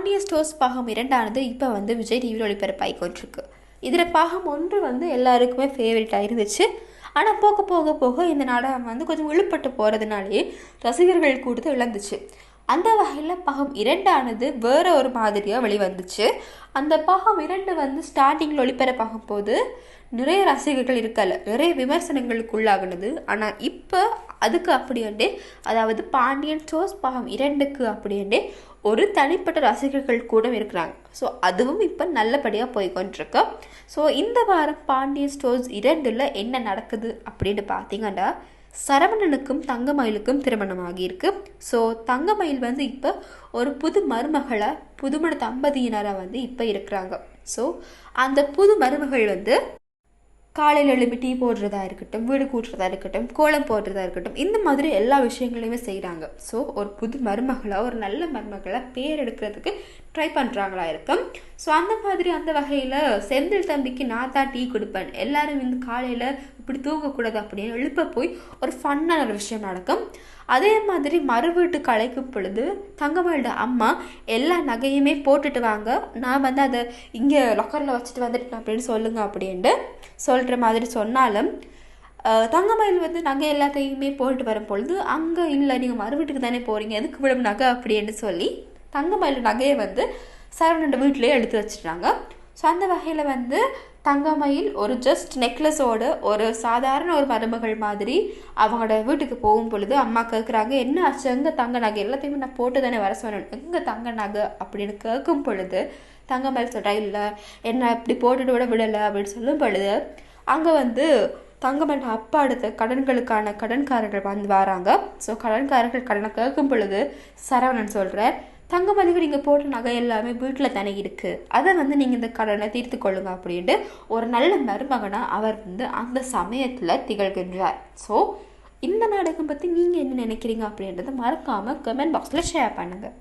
Pandya stores பாகம் இரண்டானது இப்போ வந்து விஜய் டிவியில் ஒளிபரப்பாகி கொண்டிருக்கு. இதில் பாகம் ஒன்று வந்து எல்லாருக்குமே ஃபேவரட்டாக இருந்துச்சு. ஆனால் போக போக போக இந்த நாடகம் வந்து கொஞ்சம் இழுப்பட்டு போகிறதுனாலே ரசிகர்கள் கூட்டத்தை இழந்துச்சு. அந்த வகையில் பாகம் இரண்டானது வேறு ஒரு மாதிரியாக வெளிவந்துச்சு. அந்த பாகம் இரண்டு வந்து ஸ்டார்டிங்கில் ஒளிபரப்பாகும் போது நிறைய ரசிகர்கள் இருக்கல நிறைய விமர்சனங்களுக்கு உள்ளாகுனது. ஆனால் இப்போ அதுக்கு அப்படியே அதாவது பாண்டியன் சோஸ் பாகம் இரண்டுக்கு அப்படியே ஒரு தனிப்பட்ட ரசிகர்கள் கூட இருக்கிறாங்க. ஸோ அதுவும் இப்போ நல்லபடியாக போய்கொண்டிருக்கு ஸோ இந்த வாரம் பாண்டியன் ஸ்டோர்ஸ் இரண்டில் என்ன நடக்குது அப்படின்னு பார்த்தீங்கன்னா சரவணனுக்கும் தங்கமயிலுக்கும் திருமணம் ஆகியிருக்கு ஸோ தங்கமயில் வந்து இப்போ ஒரு புது மருமகளை புதுமண தம்பதியினராக வந்து இப்போ இருக்கிறாங்க. ஸோ அந்த புது மருமகள் வந்து காலையில் எழுப்பி டீ போடுறதா இருக்கட்டும் வீடு கூட்டுறதா இருக்கட்டும் கோலம் போடுறதா இருக்கட்டும் இந்த மாதிரி எல்லா விஷயங்களையுமே செய்கிறாங்க ஸோ ஒரு புது மருமகளாக ஒரு நல்ல மருமகளாக பேர் எடுக்கிறதுக்கு ட்ரை பண்ணுறாங்களா இருக்கும். ஸோ அந்த மாதிரி அந்த வகையில் செந்தில் தம்பிக்கு நான் தான் டீ கொடுப்பேன். எல்லாரும் வந்து காலையில் இப்படி தூங்கக்கூடாது அப்படின்னு எழுப்ப போய் ஒரு ஃபன்னான ஒரு விஷயம் நடக்கும். அதே மாதிரி மறு வீட்டு கலைக்கும் பொழுது தங்கமோட அம்மா எல்லா நகையுமே போட்டுட்டு வாங்க. நான் வந்து அதை இங்கே லொக்கரில் வச்சுட்டு வந்துட்டேன் அப்படின்னு சொல்லுங்க அப்படின்ட்டு சொல்கிற மாதிரி சொன்னாலும் தங்கமயில் வந்து நகை எல்லாத்தையுமே போட்டு வரும் பொழுது அங்கே இல்லை நீங்கள் மறு வீட்டுக்கு தானே போகிறீங்க எதுக்கு விடும் நகை? அப்படின்னு சொல்லி தங்கமயில் நகையை வந்து சரவணோட வீட்டிலேயே எடுத்து வச்சுட்டாங்க ஸோ அந்த வகையில் வந்து தங்கமயில் ஒரு ஜஸ்ட் நெக்லஸோட ஒரு சாதாரண ஒரு மருமகள் மாதிரி அவங்களோட வீட்டுக்கு போகும் பொழுது அம்மா கேட்குறாங்க என்ன ஆச்சு? எங்கே தங்க நகை? எல்லாத்தையுமே நான் போட்டு தானே வர சொன்னேன். எங்கே தங்க நகை? அப்படின்னு கேட்கும் பொழுது தங்கமயில் சொல்கிறா இல்லை என்ன இப்படி போட்டுட்டு விட விடலை. அப்படின்னு சொல்லும் பொழுது அங்கே வந்து தங்கமன் அப்பா அடுத்த கடன்களுக்கான கடன்காரர்கள் வந்து வராங்க. ஸோ கடன்காரர்கள் கடனை கேட்கும் பொழுது சரவணன் சொல்கிறார் தங்கமதிக்கு நீங்கள் போட்ட நகை எல்லாமே வீட்டில் தானே இருக்குது அதை வந்து நீங்கள் இந்த கடனை தீர்த்து கொள்ளுங்க அப்படின்ட்டு ஒரு நல்ல மருமகனாக அவர் வந்து அந்த சமயத்தில் திகழ்கின்றார். ஸோ இந்த நாடகம் பற்றி நீங்கள் என்ன நினைக்கிறீங்க அப்படின்றத மறக்காமல் கமெண்ட் பாக்ஸில் ஷேர் பண்ணுங்கள்